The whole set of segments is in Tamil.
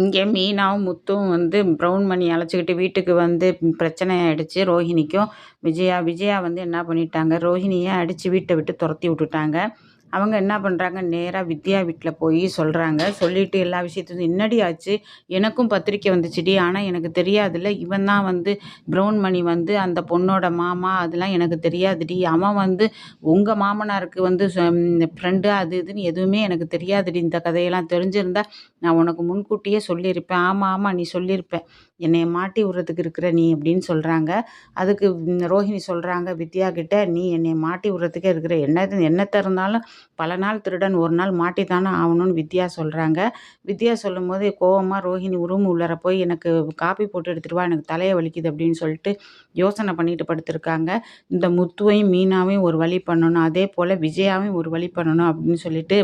இங்கே மீனாவும் முத்தும் வந்து ப்ரௌன் மணி அழைச்சிக்கிட்டு வீட்டுக்கு வந்து பிரச்சனை ஆகிடுச்சு ரோஹிணிக்கும் விஜயா விஜயா வந்து என்ன பண்ணிட்டாங்க? ரோஹிணியை அடித்து வீட்டை விட்டு துரத்தி விட்டுட்டாங்க. அவங்க என்ன பண்ணுறாங்க நேராக வித்யா வீட்டில் போய் சொல்கிறாங்க சொல்லிவிட்டு எல்லா விஷயத்தையும் என்னடி ஆச்சு? எனக்கும் பத்திரிக்கை வந்துச்சுடி. ஆனால் எனக்கு தெரியாதுல்ல. இவன் தான் வந்து ப்ரௌன் மணி வந்து அந்த பொண்ணோட மாமா. அதெல்லாம் எனக்கு தெரியாதுடி. அவன் வந்து உங்கள் மாமனாருக்கு வந்து ஃப்ரெண்டு அது இதுன்னு எதுவுமே எனக்கு தெரியாதுடி. இந்த கதையெல்லாம் தெரிஞ்சிருந்தா நான் உனக்கு முன்கூட்டியே சொல்லியிருப்பேன். ஆமாம் ஆமாம் நீ சொல்லியிருப்பேன் என்னை மாட்டி விட்றதுக்கு இருக்கிற நீ அப்படின்னு சொல்கிறாங்க அதுக்கு ரோஹிணி சொல்கிறாங்க வித்யா கிட்ட நீ என்னை மாட்டி விடுறதுக்கே இருக்கிற என்ன என்னத்தை இருந்தாலும் பல நாள் திருடன் ஒரு நாள் மாட்டித்தானே ஆகணும்னு வித்யா சொல்கிறாங்க வித்யா சொல்லும் போது கோவமாக ரோஹிணி உருமு உள்ளர போய் எனக்கு காப்பி போட்டு எடுத்துகிட்டு வா எனக்கு தலையை வலிக்குது அப்படின்னு சொல்லிட்டு யோசனை பண்ணிட்டு படுத்திருக்காங்க. இந்த முத்துவையும் மீனாவையும் ஒரு வழி பண்ணணும் அதே போல் விஜயாவையும் ஒரு வழி பண்ணணும் அப்படின்னு சொல்லிட்டு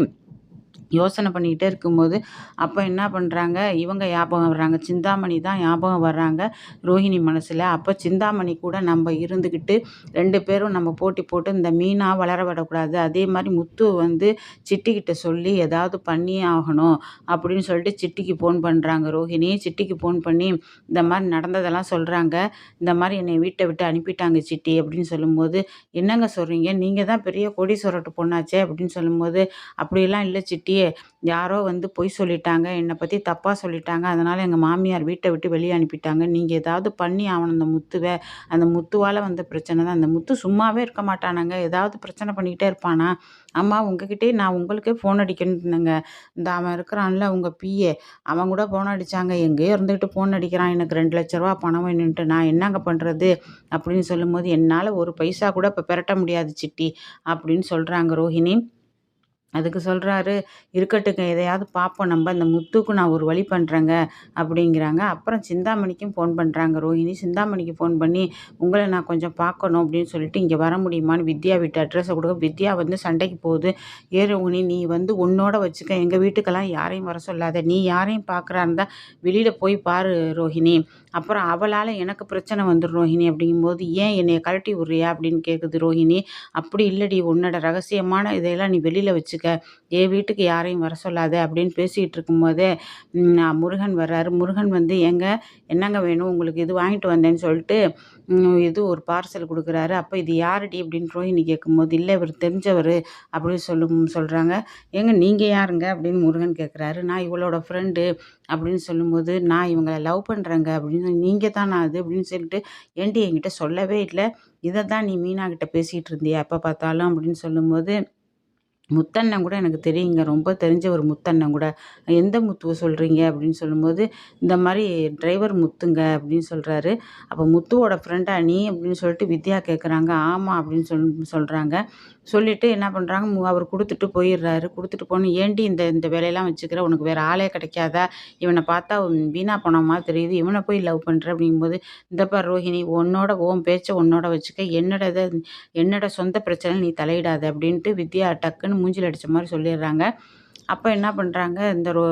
யோசனை பண்ணிக்கிட்டே இருக்கும்போது அப்போ என்ன பண்ணுறாங்க இவங்க ஞாபகம் வர்றாங்க. சிந்தாமணி தான் ஞாபகம் வர்றாங்க ரோஹிணி மனசில். அப்போ சிந்தாமணி கூட நம்ம இருந்துக்கிட்டு ரெண்டு பேரும் நம்ம போட்டி போட்டு இந்த மீனாக வளர விடக்கூடாது. அதே மாதிரி முத்து வந்து சிட்டிக்கிட்ட சொல்லி ஏதாவது பண்ணியே ஆகணும் அப்படின்னு சொல்லிட்டு சிட்டிக்கு ஃபோன் பண்ணுறாங்க ரோஹிணி. சிட்டிக்கு ஃபோன் பண்ணி இந்த மாதிரி நடந்ததெல்லாம் சொல்கிறாங்க இந்த மாதிரி என்னை வீட்டை விட்டு அனுப்பிட்டாங்க சிட்டி அப்படின்னு சொல்லும்போது என்னங்க சொல்கிறீங்க நீங்கள் தான் பெரிய கோடீஸ்வரட்டு பொண்ணாச்சே அப்படின்னு சொல்லும்போது அப்படியெல்லாம் இல்லை சிட்டி யாரோ வந்து பொய் சொல்லிட்டாங்க என்னை பற்றி தப்பாக சொல்லிட்டாங்க அதனால் எங்கள் மாமியார் வீட்டை விட்டு வெளியே அனுப்பிட்டாங்க. நீங்கள் ஏதாவது பண்ணி ஆகணும் அந்த முத்துவை. அந்த முத்துவால் வந்த பிரச்சனை தான். அந்த முத்து சும்மாவே இருக்க மாட்டானாங்க. ஏதாவது பிரச்சனை பண்ணிக்கிட்டே இருப்பானா? அம்மா உங்ககிட்டே நான் உங்களுக்கே ஃபோன் அடிக்கணுங்க இந்த அவன் இருக்கிறான்ல உங்கள் பிஏ அவன் கூட ஃபோன் அடித்தாங்க எங்கேயோ இருந்துக்கிட்டு ஃபோன் அடிக்கிறான். எனக்கு ரெண்டு லட்ச ரூபா பணம் வேணுன்ட்டு நான் என்னங்க பண்ணுறது அப்படின்னு சொல்லும்போது என்னால் ஒரு பைசா கூட இப்போ பெரட்ட முடியாது சிட்டி. அப்படின்னு சொல்கிறாங்க ரோஹிணி. அதுக்கு சொல்கிறாரு இருக்கட்டுங்க எதையாவது பார்ப்போம் நம்ம இந்த முத்துக்கு நான் ஒரு வழி பண்ணுறேங்க அப்படிங்கிறாங்க. அப்புறம் சிந்தாமணிக்கும் ஃபோன் பண்ணுறாங்க ரோஹிணி சிந்தாமணிக்கு ஃபோன் பண்ணி உங்களை நான் கொஞ்சம் பார்க்கணும் அப்படின்னு சொல்லிட்டு இங்கே வர முடியுமான்னு வித்யா வீட்டு அட்ரஸை கொடுக்க வித்யா வந்து சண்டைக்கு போகுது. ஏ ரோஹிணி நீ வந்து உன்னோட வச்சுக்க. எங்கள் வீட்டுக்கெல்லாம் யாரையும் வர சொல்லாத. நீ யாரையும் பார்க்குறா இருந்தால் வெளியில் போய் பாரு ரோஹிணி. அப்புறம் அவளால் எனக்கு பிரச்சனை வந்துடும் ரோஹிணி அப்படிங்கும்போது ஏன் என்னை கழட்டி விட்றியா? அப்படின்னு கேட்குது ரோஹிணி அப்படி இல்லடி. உன்னோட ரகசியமான இதையெல்லாம் நீ வெளியில் வச்சுக்க. என் வீட்டுக்கு யாரையும் வர சொல்லாத அப்படின்னு பேசிகிட்டு இருக்கும்போதே முருகன் வர்றாரு. முருகன் வந்து எங்க என்னங்க வேணும்? உங்களுக்கு இது வாங்கிட்டு வந்தேன்னு சொல்லிட்டு இது ஒரு பார்சல் கொடுக்குறாரு. அப்போ இது யாருடி? அப்படின்னு ரோஹிணி கேட்கும்போது இல்லை இவர் தெரிஞ்சவர் அப்படின்னு சொல்லும் சொல்கிறாங்க ஏங்க நீங்கள் யாருங்க? அப்படின்னு முருகன் கேட்குறாரு. நான் இவளோட ஃப்ரெண்டு அப்படின்னு சொல்லும்போது நான் இவங்களை லவ் பண்ணுறேங்க அப்படின்னு நீங்கள் தான் நான் அது? அப்படின்னு சொல்லிட்டு ஏன்டி என்கிட்ட சொல்லவே இல்லை. இதை தான் நீ மீனா கிட்ட பேசிகிட்டு இருந்தியா எப்போ பார்த்தாலும்? அப்படின்னு சொல்லும்போது முத்தண்ணன் கூட எனக்கு தெரியுங்க. ரொம்ப தெரிஞ்ச ஒரு முத்தண்ணன் கூட. எந்த முத்துவை சொல்கிறீங்க அப்படின்னு சொல்லும்போது இந்த மாதிரி டிரைவர் முத்துங்க அப்படின்னு சொல்கிறாரு அப்போ முத்துவோட ஃப்ரெண்டா நீ? அப்படின்னு சொல்லிட்டு வித்யா கேட்குறாங்க ஆமாம் அப்படின்னு சொல் சொல்கிறாங்க சொல்லிவிட்டு என்ன பண்ணுறாங்க அவர் கொடுத்துட்டு போயிடுறாரு. கொடுத்துட்டு போகணும் ஏண்டி இந்த இந்த வேலையெல்லாம் வச்சுக்கிற? உனக்கு வேறு ஆளே கிடைக்காதா? இவனை பார்த்தா வீணாக போன மாதிரி தெரியுது. இவனை போய் லவ் பண்ணுற அப்படிங்கும்போது இந்த பார் ரோஹிணி உன்னோட ஓம் பேச்சை உன்னோட வச்சுக்க. என்னோட இதை என்னோட சொந்த பிரச்சனை நீ தலையிடாத அப்படின்ட்டு வித்யா டக்குன்னு மூஞ்சில் அடித்த மாதிரி சொல்லிடுறாங்க. அப்போ என்ன பண்ணுறாங்க இந்த ரோ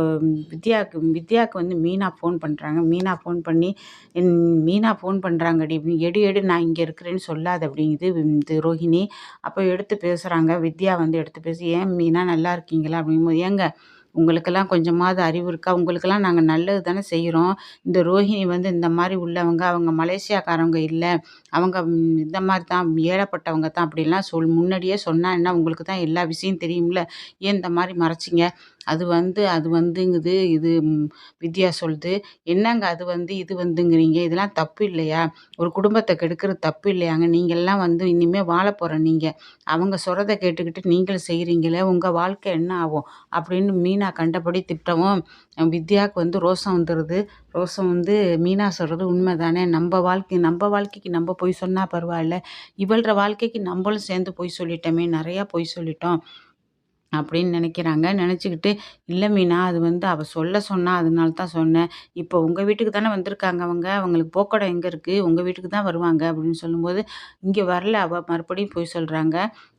வித்யாவுக்கு வித்யாவுக்கு வந்து மீனா ஃபோன் பண்ணுறாங்க மீனா ஃபோன் பண்ணி என் மீனா ஃபோன் பண்ணுறாங்கடி எடு எடு. நான் இங்கே இருக்கிறேன்னு சொல்லாது அப்படிங்குது இது ரோஹிணி. அப்போ எடுத்து பேசுகிறாங்க வித்யா வந்து எடுத்து பேசி ஏன் மீனா நல்லா இருக்கீங்களா? அப்படிங்கும்போது ஏங்க உங்களுக்கெல்லாம் கொஞ்சமாவது அறிவு இருக்கா? உங்களுக்கெல்லாம் நாங்கள் நல்லது தானே செய்கிறோம் இந்த ரோஹிணி வந்து இந்த மாதிரி உள்ளவங்க அவங்க மலேசியாக்காரவங்க இல்லை. அவங்க இந்த மாதிரி தான் ஏழப்பட்டவங்க தான் அப்படின்லாம் சொல் முன்னாடியே சொன்னால் என்ன? உங்களுக்கு தான் எல்லா விஷயம் தெரியும்ல. ஏன் இந்த மாதிரி மறைச்சிங்க? அது வந்து அது வந்துங்குது இது வித்யா சொல்லுது. என்னங்க அது வந்து இது வந்துங்கிறீங்க? இதெல்லாம் தப்பு இல்லையா? ஒரு குடும்பத்தை கெடுக்கிறது தப்பு இல்லையாங்க? நீங்கள்லாம் வந்து இனிமேல் வாழ போகிற நீங்கள் அவங்க சொல்கிறத கேட்டுக்கிட்டு நீங்களும் செய்கிறீங்களே உங்கள் வாழ்க்கை என்ன ஆகும்? அப்படின்னு மீனா கண்டபடி திட்டவும் வித்யாவுக்கு வந்து ரோசம் வந்துடுது ரோசம் வந்து மீனா சொல்கிறது உண்மை தானே நம்ம வாழ்க்கை நம்ம வாழ்க்கைக்கு நம்ம பொய் சொன்னால் பரவாயில்ல. இவள்கிற வாழ்க்கைக்கு நம்மளும் சேர்ந்து பொய் சொல்லிட்டோமே நிறையா பொய் சொல்லிட்டோம். அப்படின்னு நினைக்கிறாங்க. நினச்சிக்கிட்டு இல்லை மீனா அது வந்து அவள் சொல்ல சொன்னா அதனால தான் சொன்னேன். இப்போ உங்கள் வீட்டுக்கு தானே வந்திருக்காங்க அவங்க. அவங்களுக்கு போக்கடம் எங்கே இருக்குது உங்கள் வீட்டுக்கு தான் வருவாங்க. அப்படின்னு சொல்லும்போது இங்கே வரல. அவள் மறுபடியும் போய் சொல்கிறாங்க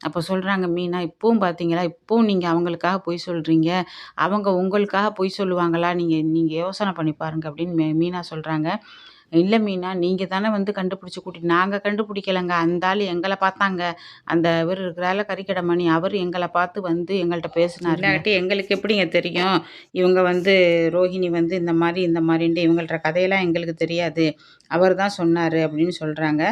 அப்போ சொல்கிறாங்க மீனா இப்போவும் பார்த்தீங்களா இப்போவும் நீங்கள் அவங்களுக்காக பொய் சொல்கிறீங்க அவங்க உங்களுக்காக பொய் சொல்லுவாங்களா? நீங்கள் நீங்கள் யோசனை பண்ணி பாருங்கள் அப்படின்னு மீனா சொல்கிறாங்க இல்லை மீனா நீங்கள் தானே வந்து கண்டுபிடிச்சி கூட்டிட்டு நாங்கள் கண்டுபிடிக்கலங்க. அந்த ஆள் எங்களை பார்த்தாங்க. அந்த இவர் இருக்கிறால கறிக்கடை மணி அவர் எங்களை பார்த்து வந்து எங்கள்கிட்ட பேசினார். இல்லாட்டி எங்களுக்கு எப்படிங்க தெரியும்? இவங்க வந்து ரோஹிணி வந்து இந்த மாதிரி இந்த மாதிரின்ட்டு இவங்கள்ட்ட கதையெல்லாம் எங்களுக்கு தெரியாது. அவர் தான் சொன்னார் அப்படின்னு சொல்கிறாங்க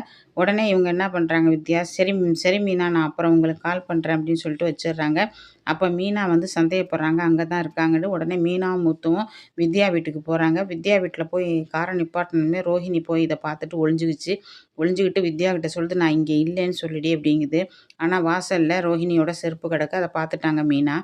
உடனே இவங்க என்ன பண்ணுறாங்க வித்யா? சரி சரி மீனா நான் அப்புறம் உங்களுக்கு கால் பண்ணுறேன் அப்படின்னு சொல்லிட்டு வச்சிடுறாங்க. அப்போ மீனா வந்து சந்தேகப்படுறாங்க. அங்கே தான் இருக்காங்கன்னு உடனே மீனாவும் முத்துவும் வித்யா வீட்டுக்கு போகிறாங்க வித்யா வீட்டில் போய் காரை நிப்பாட்டினோடனே ரோஹிணி போய் இதை பார்த்துட்டு ஒளிஞ்சுக்கிச்சு ஒளிஞ்சுக்கிட்டு வித்யா கிட்ட சொல்லிட்டு நான் இங்கே இல்லைன்னு சொல்லிடி அப்படிங்குது. ஆனால் வாசலில் ரோஹிணியோட செருப்பு கிடக்கு. அதை பார்த்துட்டாங்க மீனா.